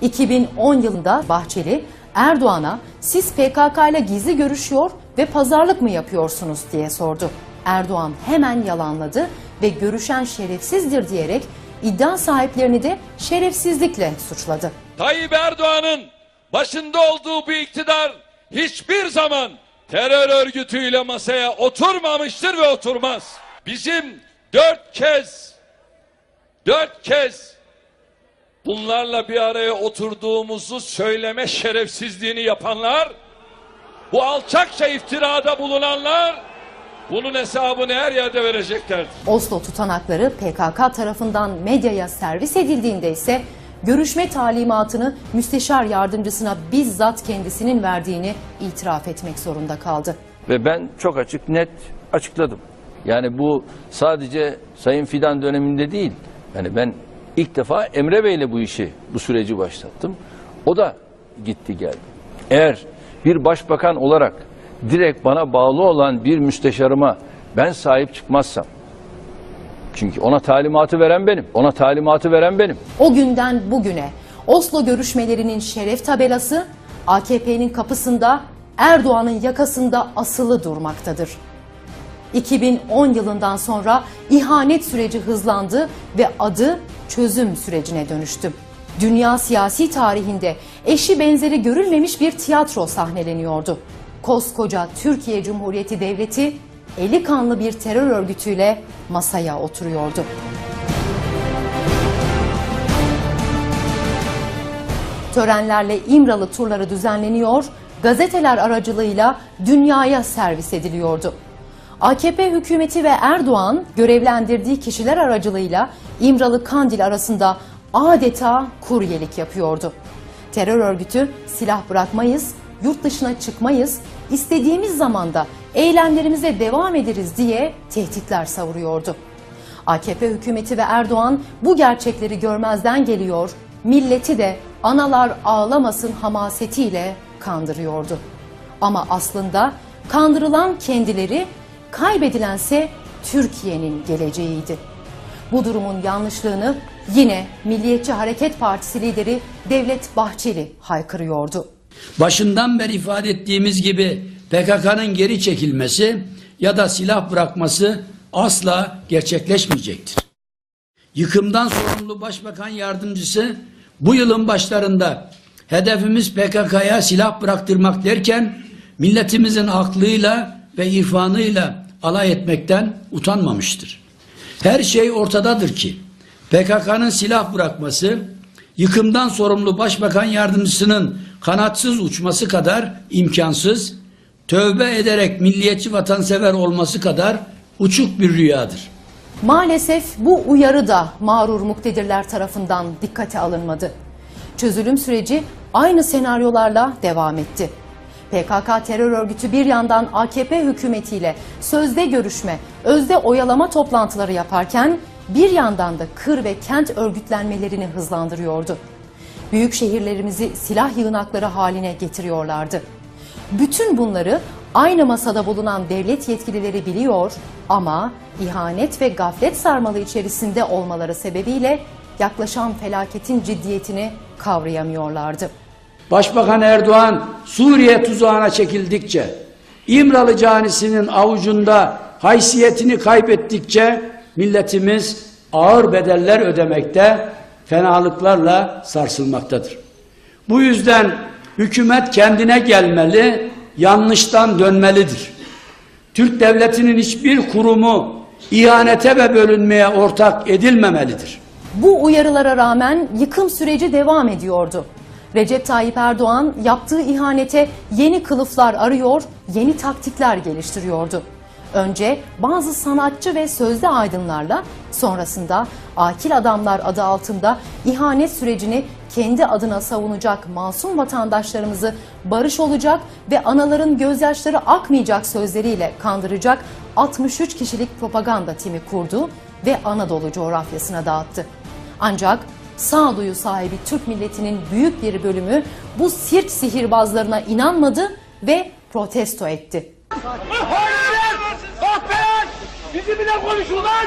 2010 yılında Bahçeli, Erdoğan'a siz PKK ile gizli görüşüyor ve pazarlık mı yapıyorsunuz diye sordu. Erdoğan hemen yalanladı ve görüşen şerefsizdir diyerek iddia sahiplerini de şerefsizlikle suçladı. Tayyip Erdoğan'ın başında olduğu bir iktidar hiçbir zaman terör örgütüyle masaya oturmamıştır ve oturmaz. Bizim dört kez, dört kez bunlarla bir araya oturduğumuzu söyleme şerefsizliğini yapanlar, bu alçakça iftirada bulunanlar bunun hesabını her yerde vereceklerdir. Oslo tutanakları PKK tarafından medyaya servis edildiğinde ise görüşme talimatını müsteşar yardımcısına bizzat kendisinin verdiğini itiraf etmek zorunda kaldı. Ve ben çok açık net açıkladım. Yani bu sadece Sayın Fidan döneminde değil. Yani ben ilk defa Emre Bey'le bu işi, bu süreci başlattım. O da gitti geldi. Eğer bir başbakan olarak direkt bana bağlı olan bir müsteşarıma ben sahip çıkmazsam, çünkü ona talimatı veren benim, ona talimatı veren benim. O günden bugüne Oslo görüşmelerinin şeref tabelası AKP'nin kapısında Erdoğan'ın yakasında asılı durmaktadır. 2010 yılından sonra ihanet süreci hızlandı ve adı çözüm sürecine dönüştü. Dünya siyasi tarihinde eşi benzeri görülmemiş bir tiyatro sahneleniyordu. Koskoca Türkiye Cumhuriyeti Devleti eli kanlı bir terör örgütüyle masaya oturuyordu. Törenlerle İmralı turları düzenleniyor, gazeteler aracılığıyla dünyaya servis ediliyordu. AKP hükümeti ve Erdoğan görevlendirdiği kişiler aracılığıyla İmralı Kandil arasında adeta kuryelik yapıyordu. Terör örgütü silah bırakmayız, yurt dışına çıkmayız, istediğimiz zamanda eylemlerimize devam ederiz diye tehditler savuruyordu. AKP hükümeti ve Erdoğan bu gerçekleri görmezden geliyor, milleti de analar ağlamasın hamasetiyle kandırıyordu. Ama aslında kandırılan kendileri, kaybedilense Türkiye'nin geleceğiydi. Bu durumun yanlışlığını yine Milliyetçi Hareket Partisi lideri Devlet Bahçeli haykırıyordu. Başından beri ifade ettiğimiz gibi PKK'nın geri çekilmesi ya da silah bırakması asla gerçekleşmeyecektir. Yıkımdan sorumlu Başbakan Yardımcısı bu yılın başlarında hedefimiz PKK'ya silah bıraktırmak derken milletimizin aklıyla ve irfanıyla alay etmekten utanmamıştır. Her şey ortadadır ki PKK'nın silah bırakması yıkımdan sorumlu Başbakan Yardımcısının kanatsız uçması kadar imkansız, tövbe ederek milliyetçi vatansever olması kadar uçuk bir rüyadır. Maalesef bu uyarı da mağrur muktedirler tarafından dikkate alınmadı. Çözülüm süreci aynı senaryolarla devam etti. PKK terör örgütü bir yandan AKP hükümetiyle sözde görüşme, özde oyalama toplantıları yaparken bir yandan da kır ve kent örgütlenmelerini hızlandırıyordu. Büyük şehirlerimizi silah yığınakları haline getiriyorlardı. Bütün bunları aynı masada bulunan devlet yetkilileri biliyor ama ihanet ve gaflet sarmalı içerisinde olmaları sebebiyle yaklaşan felaketin ciddiyetini kavrayamıyorlardı. Başbakan Erdoğan Suriye tuzağına çekildikçe, İmralı canisinin avucunda haysiyetini kaybettikçe milletimiz ağır bedeller ödemekte, fenalıklarla sarsılmaktadır. Bu yüzden hükümet kendine gelmeli, yanlıştan dönmelidir. Türk devletinin hiçbir kurumu ihanete ve bölünmeye ortak edilmemelidir. Bu uyarılara rağmen yıkım süreci devam ediyordu. Recep Tayyip Erdoğan yaptığı ihanete yeni kılıflar arıyor, yeni taktikler geliştiriyordu. Önce bazı sanatçı ve sözde aydınlarla sonrasında akil adamlar adı altında ihanet sürecini kendi adına savunacak masum vatandaşlarımızı barış olacak ve anaların gözyaşları akmayacak sözleriyle kandıracak 63 kişilik propaganda timi kurdu ve Anadolu coğrafyasına dağıttı. Ancak sağduyu sahibi Türk milletinin büyük bir bölümü bu sirk sihirbazlarına inanmadı ve protesto etti. Bizi bile konuşun lan!